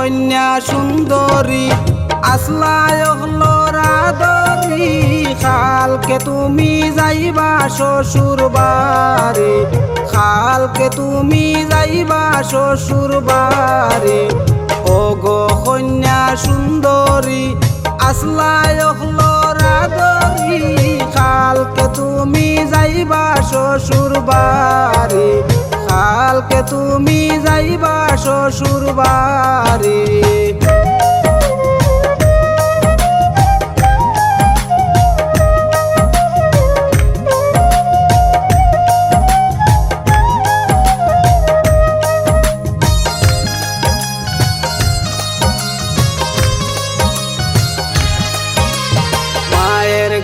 কন্যা সুন্দরী, আসলায় রাদরি। খালকে তুমি যাইবা শ্বশুর বাড়ি, খালকে তুমি যাইবা শ্বশুর বাড়ি। ও গো কন্যা সুন্দরী, আসলায় রাদরি। খালকে তুমি যাইবা শ্বশুর বাড়ি কালকে তুমি যাইবা শ্বশুর বাড়ি।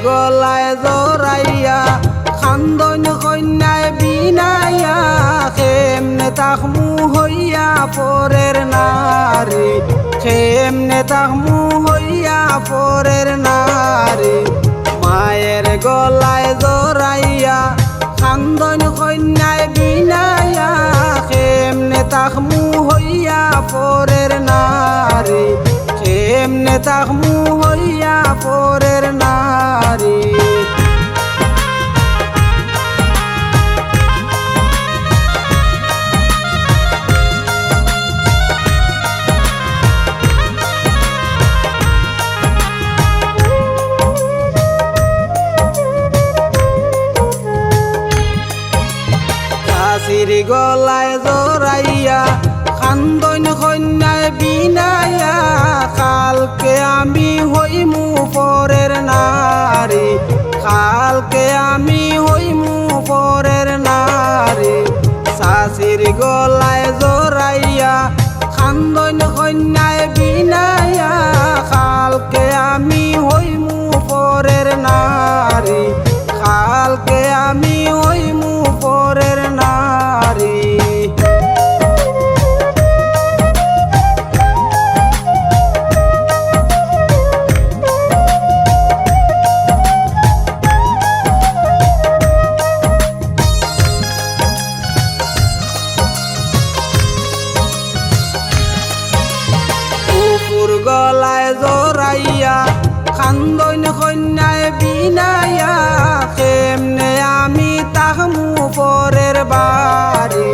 গলায় জরাইয়া খান্দন কন্যায় বিনাইয়া, কেমনে তাকমু হইয়া পরের নারী? কেমনে তাকমু হইয়া পরের নারী? মায়ের গলায় জরাইয়া খান্দন কন্যায় বিনাইয়া, কেমনে তাকমু হইয়া পরের নারী? কেমনে তাকমু হইয়া পরের নারী? গলায় জরাইয়া খান্দন কন্যায় বিনাইয়া কালকে আমি হইমু পরের নারী। কালকে আমি হইমু পরের নারী। শাশির গলায় জরাইয়া খান্দন কন্যায় বিনাইয়া কালকে আমি হইমু পরের নারী। কালকে আমি খান্দন কন্যায় বিনাইয়া কেমনে আমি তাহমু পরের বাড়ি।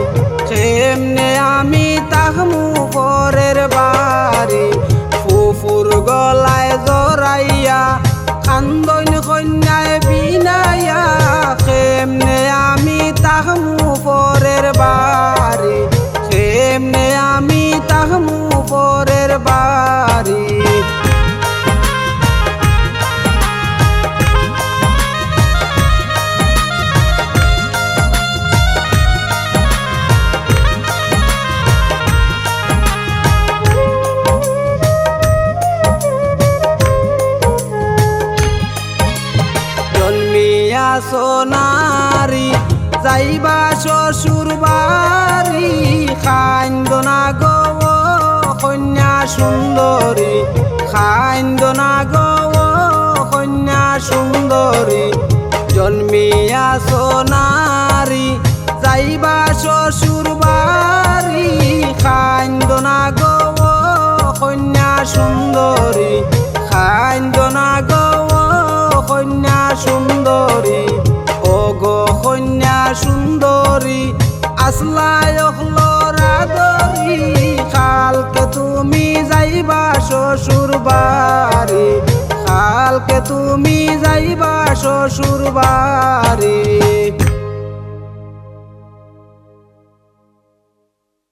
কেমনে আমি সোনারি, যাইবা শ্বশুর বাড়ি, খাইন্দনা গো কন্যা সুন্দরী, খাইন্দনা গো কন্যা সুন্দরী, জন্মিয়া সোনারি, যাইবা শ্বশুর বাড়ি, খাইন্দনা গো কন্যা সুন্দরী, খাইন্দনা গো কন্যা সুন্দরী ও গো কন্যা সুন্দরী আসলায় রাধরি কালকে তুমি যাইবা শ্বশুর বাড়ি কালকে তুমি